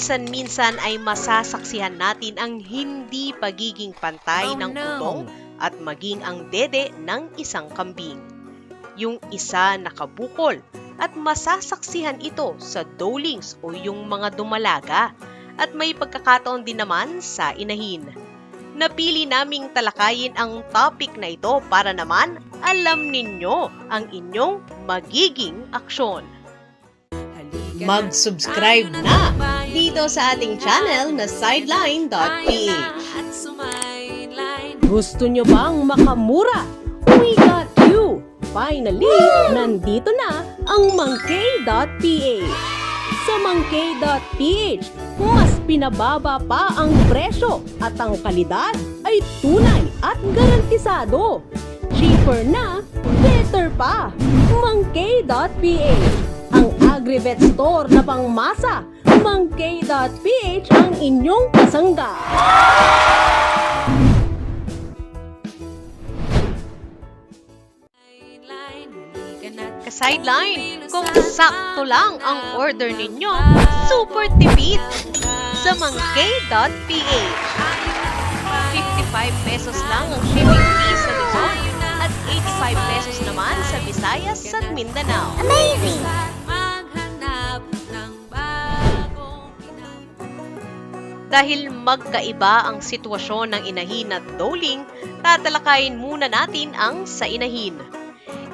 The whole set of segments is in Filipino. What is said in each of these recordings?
paminsan-minsan ay masasaksihan natin ang hindi pagiging pantay Oh, ng no. utong at maging ang dede ng isang kambing. Yung isa nakabukol at masasaksihan ito sa dolings o yung mga dumalaga at may pagkakataon din naman sa inahin. Napili naming talakayin ang topic na ito para naman alam ninyo ang inyong magiging aksyon. Mag-subscribe na dito sa ating channel na sideline.ph. Gusto nyo bang makamura? We got you! Finally, nandito na ang Monkey.ph. Sa Monkey.ph, mas pinababa pa ang presyo at ang kalidad ay tunay at garantisado. Cheaper na, better pa. Monkey.ph Ang agri-vet store na pangmasa. Monkey.ph ang inyong kasangga. Ka-sideline, kung sakto lang ang order ninyo, super tipid sa monkey.ph. 55 pesos lang ang shipping fee sa Luzon at 85 pesos naman sa Visayas at Mindanao. Amazing! Dahil magkaiba ang sitwasyon ng inahin at doling, tatalakayin muna natin ang sa inahin.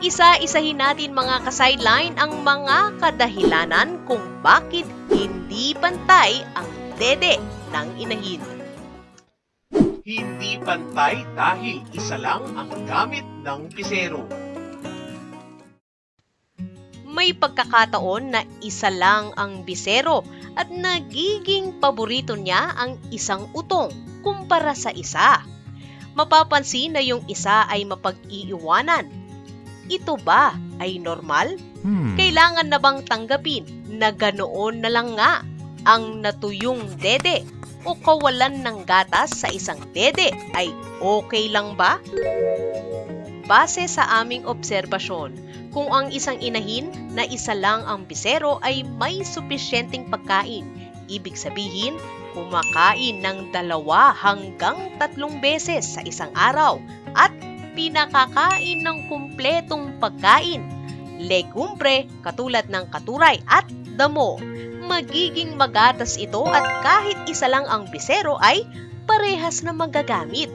Isa-isahin natin mga ka-sideline ang mga kadahilanan kung bakit hindi pantay ang dede ng inahin. Hindi pantay dahil isa lang ang gamit ng pisero. May pagkakataon na isa lang ang bisero at nagiging paborito niya ang isang utong kumpara sa isa. Mapapansin na yung isa ay mapag-iiwanan. Ito ba ay normal? Kailangan na bang tanggapin na ganoon na lang nga ang natuyong dede o kawalan ng gatas sa isang dede ay okay lang ba? Base sa aming obserbasyon, kung ang isang inahin na isa lang ang bisero ay may supisyenteng pagkain, ibig sabihin, kumakain ng dalawa hanggang tatlong beses sa isang araw at pinakakain ng kumpletong pagkain, legumbre katulad ng katuray at damo. Magiging magatas ito at kahit isa lang ang bisero ay parehas na magagamit.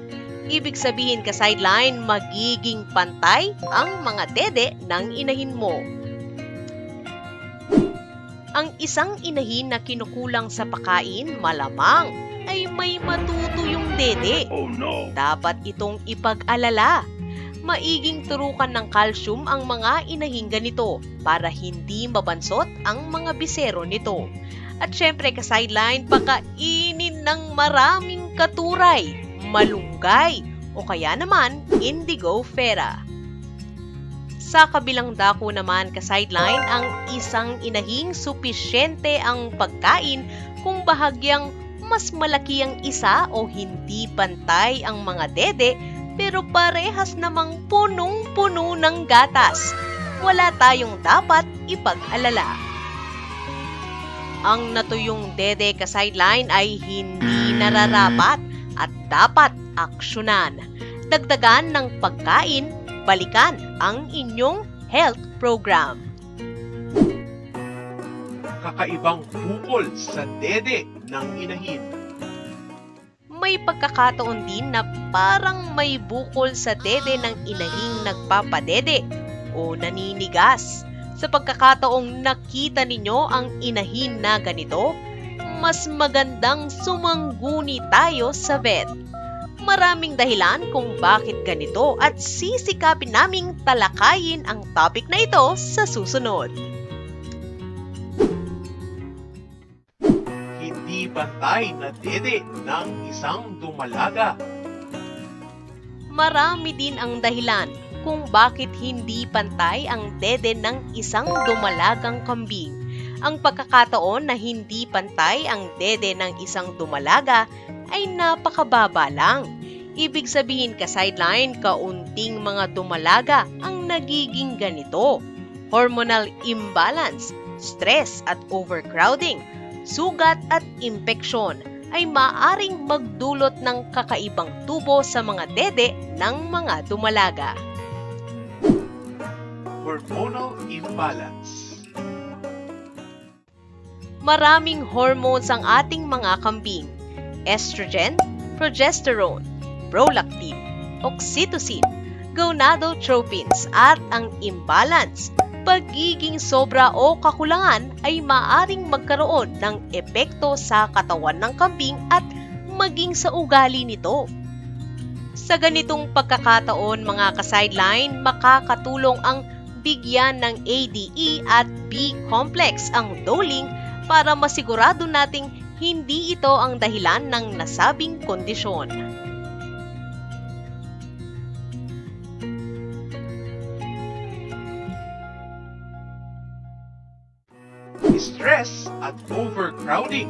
Ibig sabihin ka sideline, magiging pantay ang mga dede ng inahin mo. Ang isang inahin na kinukulang sa pakain, malamang ay may matuto yung dede. Oh no! Dapat itong ipag-alala. Maiging turukan ng calcium ang mga inahing ganito para hindi mabansot ang mga bisero nito. At syempre ka-sideline, pakainin ng maraming katuray, malunggay, o kaya naman indigo fera. Sa kabilang dako naman ka-sideline, ang isang inahing supisyente ang pagkain kung bahagyang mas malaki ang isa o hindi pantay ang mga dede pero parehas namang punong-puno ng gatas. Wala tayong dapat ipag-alala. Ang natuyong dede ka sideline ay hindi nararapat at dapat aksyonan. Dagdagan ng pagkain, balikan ang inyong health program. Kakaibang bukol sa dede ng inahin. may pagkakataon din na parang may bukol sa dede ng inahing nagpapadede o naninigas. Sa pagkakataong nakita ninyo ang inahin na ganito, mas magandang sumangguni tayo sa vet. Maraming dahilan kung bakit ganito at sisikapin naming talakayin ang topic na ito sa susunod. Hindi pantay na dede ng isang dumalaga. Marami din ang dahilan kung bakit hindi pantay ang dede ng isang dumalagang kambing. Ang pagkakataon na hindi pantay ang dede ng isang dumalaga ay napakababa lang. Ibig sabihin ka sideline, kaunting mga dumalaga ang nagiging ganito. Hormonal imbalance, stress at overcrowding, sugat at impeksyon ay maaring magdulot ng kakaibang tubo sa mga dede ng mga dumalaga. Hormonal imbalance. Maraming hormones ang ating mga kambing. Estrogen, progesterone, prolactin, oxytocin, gonadotropins at ang imbalance, pagiging sobra o kakulangan ay maaring magkaroon ng epekto sa katawan ng kambing at maging sa ugali nito. Sa ganitong pagkakataon mga ka-sideline, makakatulong ang bigyan ng ADE at B-complex ang doling para masigurado nating hindi ito ang dahilan ng nasabing kondisyon. Stress at overcrowding.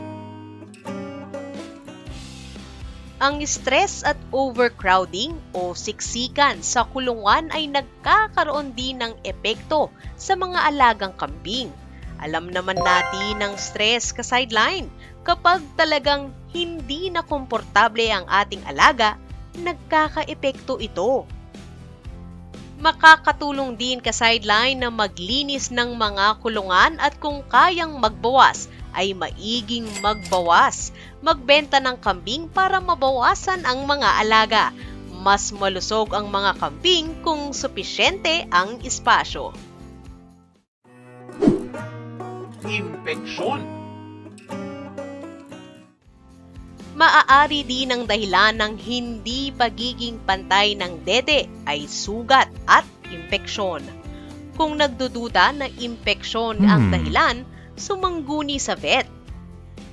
Ang stress at overcrowding o siksikan sa kulungan ay nagkakaroon din ng epekto sa mga alagang kambing. Alam naman natin ng stress ka sideline kapag talagang hindi na komportable ang ating alaga, nagkaka-epekto ito. Makakatulong din ka sideline na maglinis ng mga kulungan at kung kayang magbawas ay maiging magbawas. Magbenta ng kambing para mabawasan ang mga alaga. Mas malusog ang mga kambing kung supisyente ang espasyo. Impeksyon. Maaari din ang dahilan ng hindi pagiging pantay ng dede ay sugat at impeksyon. Kung nagdududa na impeksyon ang dahilan, sumangguni sa vet.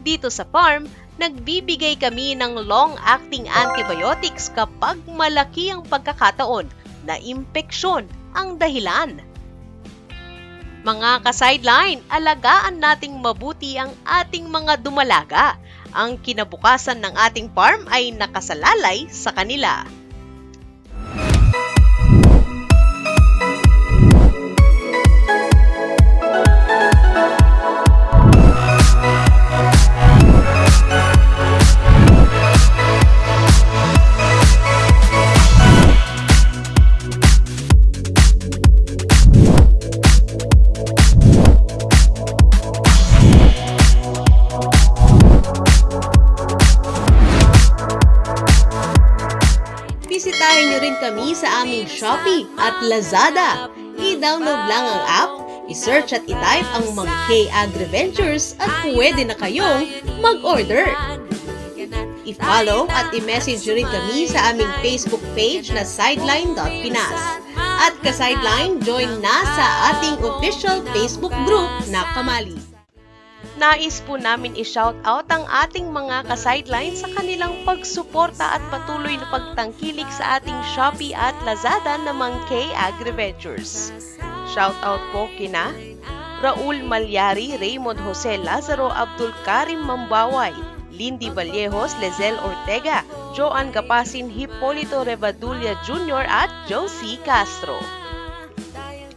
Dito sa farm, nagbibigay kami ng long-acting antibiotics kapag malaki ang pagkakataon na impeksyon ang dahilan. Mga ka-sideline, alagaan nating mabuti ang ating mga dumalaga. Ang kinabukasan ng ating farm ay nakasalalay sa kanila. Aming Shopee at Lazada. I-download lang ang app, i-search at i-type ang Mang K Agri-Ventures at pwede na kayong mag-order. I-follow at i-message rin kami sa aming Facebook page na sideline.pinas. At ka-sideline, join na sa ating official Facebook group na Kamali. Nais po namin i-shout out ang ating mga ka-sideline sa kanilang pagsuporta at patuloy na pagtangkilik sa ating Shopee at Lazada na Mang K Agri-Ventures. Shout out po kina Raul Malyari, Raymond Jose Lazaro, Abdul Karim Mambaway, Lindy Vallejos, Lezel Ortega, Joan Gapasin, Hipolito Revadulia Jr. at Josie Castro.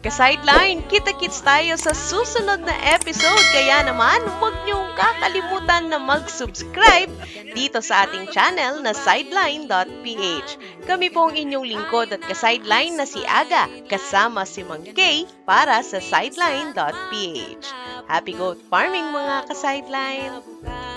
Ka-sideline, kita-kits tayo sa susunod na episode. Kaya naman, huwag niyong kakalimutan na mag-subscribe dito sa ating channel na sideline.ph. Kami po ang inyong lingkod at ka-sideline na si Aga, kasama si Mang Kay para sa sideline.ph. Happy goat farming mga ka-sideline!